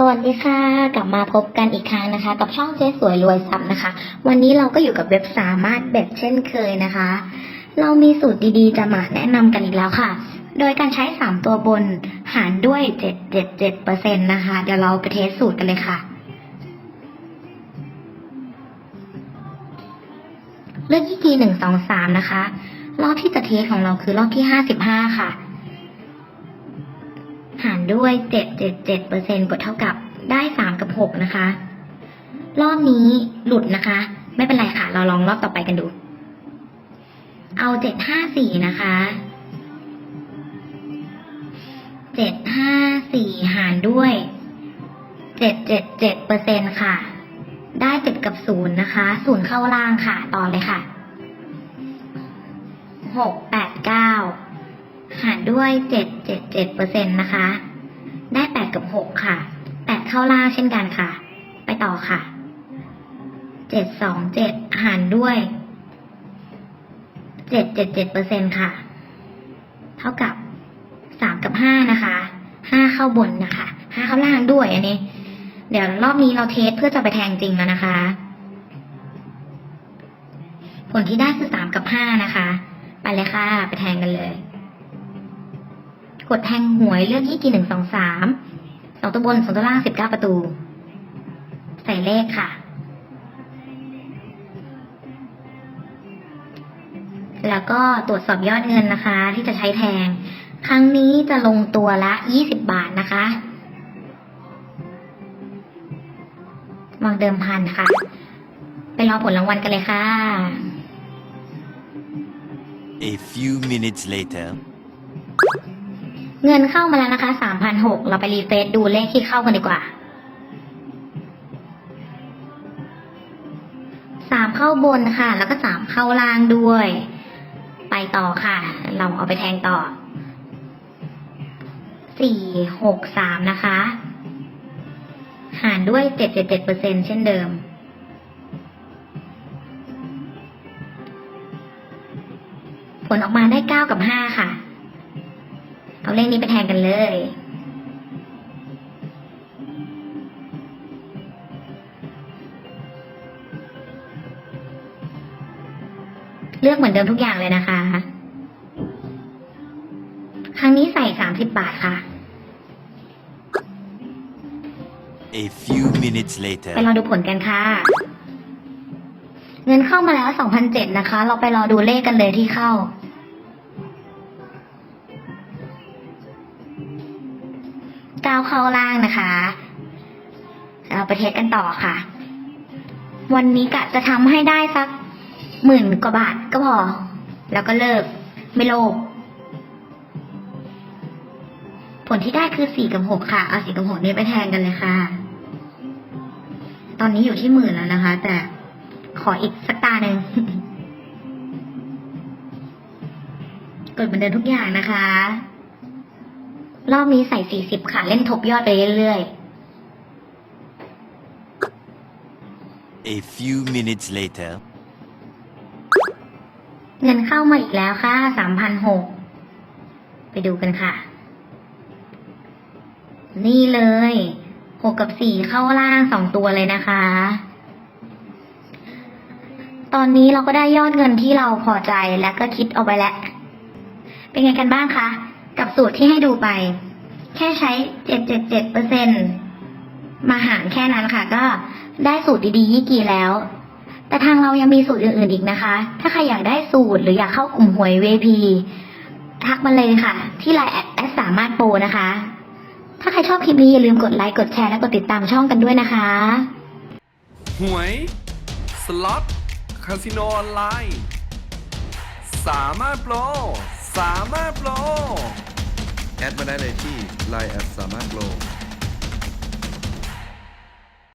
สวัสดีค่ะ กลับมาพบกันอีกครั้งนะคะ กับช่องเจ๊สวยรวยทรัพย์นะคะ วันนี้เราก็อยู่กับเว็บสามารถเบ็ดเช่นเคยนะคะ เรามีสูตรดีๆ จะมาแนะนำกันอีกแล้วค่ะ โดยการใช้ 3 ตัวบนหารด้วย 777%นะคะ เดี๋ยวเราไปเทสสูตรกันเลยค่ะ เลือกที่กีหนึ่งสองสามนะคะ รอบที่จะเทสของเราคือรอบที่ห้าสิบห้าค่ะ หารด้วยเจ็ดเจ็ดเจ็ดเปอร์เซ็นกดเท่ากับได้สามกับหกนะคะ รอบนี้หลุดนะคะ ไม่เป็นไรค่ะ เราลองรอบต่อไปกันดู เอาเจ็ดห้าสี่นะคะเจ็ดห้าสี่หารด้วยเจ็ดเจ็ดเจ็ดเปอร์เซ็นค่ะ ได้เจ็ดกับศูนย์นะคะศูนย์เข้าล่างค่ะ ต่อเลยค่ะหกแปดเก้าหารด้วยเจ็ดเจ็ดเจ็ดเปอร์เซ็นนะคะ ได้แปดกับหกค่ะแปดเข้าล่างเช่นกันค่ะ ไปต่อค่ะเจ็ดสองเจ็ดหารด้วยเจ็ดเจ็ดเจ็ดเปอร์เซ็นค่ะ เท่ากับสามกับห้านะคะห้าเข้าบนนะคะห้าเข้าล่างด้วยอันนี้ เดี๋ยวรอบนี้เราเทสเพื่อจะไปแทงจริงแล้วนะคะผลที่ได้คือสามกับห้านะคะ ไปเลยค่ะ ไปแทงกันเลย กดแทงหวยเลือกที่กี่หนึ่งสองสามสองตัวบนสองตัวล่างสิบเก้าประตู ใส่เลขค่ะแล้วก็ตรวจสอบยอดเงินนะคะ ที่จะใช้แทง ครั้งนี้จะลงตัวละยี่สิบบาทนะคะ วางเดิมพันค่ะ ไปรอผลรางวัลกันเลยค่ะ A few minutes later. เงินเข้ามาแล้วนะคะสามพันหกเราไปรีเฟรชดูเลขที่เข้ากันดีกว่าสามเข้าบนค่ะ แล้วก็สามเข้าล่างด้วย ไปต่อค่ะ เราเอาไปแทงต่อสี่หกสามนะคะ หารด้วยเจ็ดเจ็ดเจ็ดเปอร์เซ็นเช่นเดิม ผลออกมาได้เก้ากับห้าค่ะ เอาเลขนี้ไปแทนกันเลยเลือกเหมือนเดิมทุกอย่างเลยนะคะ ครั้งนี้ใส่สามสิบบาทค่ะ A few minutes later. ไปรอดูผลกันค่ะ เงินเข้ามาแล้วสองพันเจ็ดนะคะ เราไปรอดูเลขกันเลยที่เข้า ก้าวเข้าล่างนะคะ เราไปเทสกันต่อค่ะ วันนี้กะจะทำให้ได้สักหมื่นกว่าบาทก็พอ แล้วก็เลิก ไม่โลภผลที่ได้คือสี่กับหกค่ะ เอาสี่กับหกนี้ไปแทนกันเลยค่ะ ตอนนี้อยู่ที่หมื่นแล้วนะคะ แต่ขออีกสักตาหนึ่งกดเหมือนเดิมทุกอย่างนะคะ รอบนี้ใส่สี่สิบค่ะ เล่นทบยอดไปเรื่อย A few minutes later. ๆ เงินเข้ามาอีกแล้วค่ะสามพันหกไปดูกันค่ะ นี่เลยหกกับสี่เข้าล่างสองตัวเลยนะคะ ตอนนี้เราก็ได้ยอดเงินที่เราพอใจและก็คิดเอาไปแล้ว เป็นไงกันบ้างคะกับ สูตรที่ให้ดูไป แค่ใช้เจ็ดเจ็ดเจ็ดเปอร์เซ็นมาหารแค่นั้นค่ะ ก็ได้สูตรดีๆยี่กี่แล้ว แต่ทางเรายังมีสูตรอื่นๆอีกนะคะ ถ้าใครอยากได้สูตรหรืออยากเข้ากลุ่มหวย VP ทักมาเลยค่ะ ที่ไลน์แอดแอดสามารถโปรนะคะ ถ้าใครชอบคลิปนี้อย่าลืมกดไลค์กดแชร์และกดติดตามช่องกันด้วยนะคะ หวย สล็อต คาสิโนออนไลน์ สามารถโปร สามารถโปร แอดมาได้เลยที่ Line แอดสามารถโล